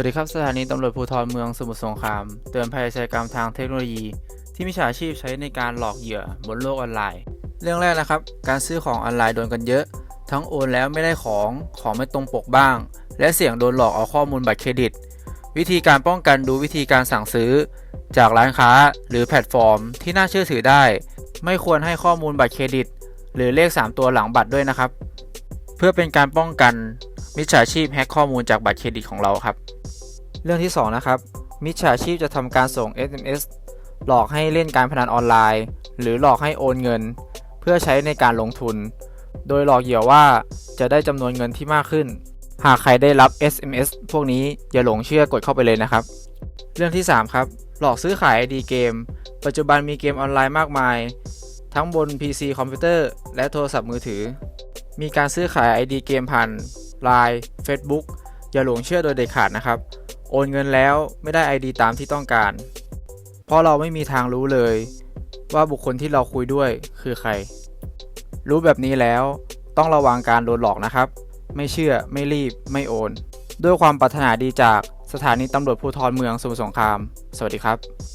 วัสดีครับสถานีตำรวจภูธรเมืองสมุทรสงคราม เตือนภัยอาชญากรรมทางเทคโนโลยี ที่มิจฉาชีพใช้ในการหลอกเหยื่อบนโลกออนไลน์ เรื่องแรกนะครับ การซื้อของออนไลน์โดนกันเยอะ ทั้งโอนแล้วไม่ได้ของของไม่ตรงปกบ้าง และเสี่ยงโดนหลอกเอาข้อมูลบัตรเครดิต วิธีการป้องกันดูวิธีการสั่งซื้อ จากร้านค้าหรือแพลตฟอร์ม ที่น่าเชื่อถือได้ ไม่ควรให้ข้อมูลบัตรเครดิต หรือเลข 3 ตัวหลังบัตรด้วยนะครับ เพื่อเป็นการป้องกันมิจฉาชีพแฮ็กข้อมูลจากบัตรเครดิตของเราครับ เรื่องที่ 2 นะครับ มิจฉาชีพจะทำการส่ง SMS หลอกให้เล่นการพนันออนไลน์ หรือหลอกให้โอนเงิน เพื่อใช้ในการลงทุน โดยหลอกเหยื่อว่าจะได้จำนวนเงินที่มากขึ้น หากใครได้รับ SMS พวกนี้อย่าหลงเชื่อกดเข้าไปเลยนะครับ เรื่องที่ 3 ครับ หลอกซื้อขาย ID เกม ปัจจุบันมีเกมออนไลน์มากมาย ทั้งบน PC คอมพิวเตอร์ และโทรศัพท์มือถือ มีการซื้อขาย ID เกมผ่าน Line Facebook อย่าหลงเชื่อโดยเด็ดขาดนะครับ โอนเงินแล้วไม่ได้ ID ตามที่ต้องการ เพราะเราไม่มีทางรู้เลย ว่าบุคคลที่เราคุยด้วยคือใคร รู้แบบนี้แล้วต้องระวังการโดนหลอกนะครับ ไม่เชื่อไม่รีบไม่โอน ด้วยความปรารถนาดีจากสถานีตำรวจภูธรเมืองสมุทรสงคราม สวัสดีครับ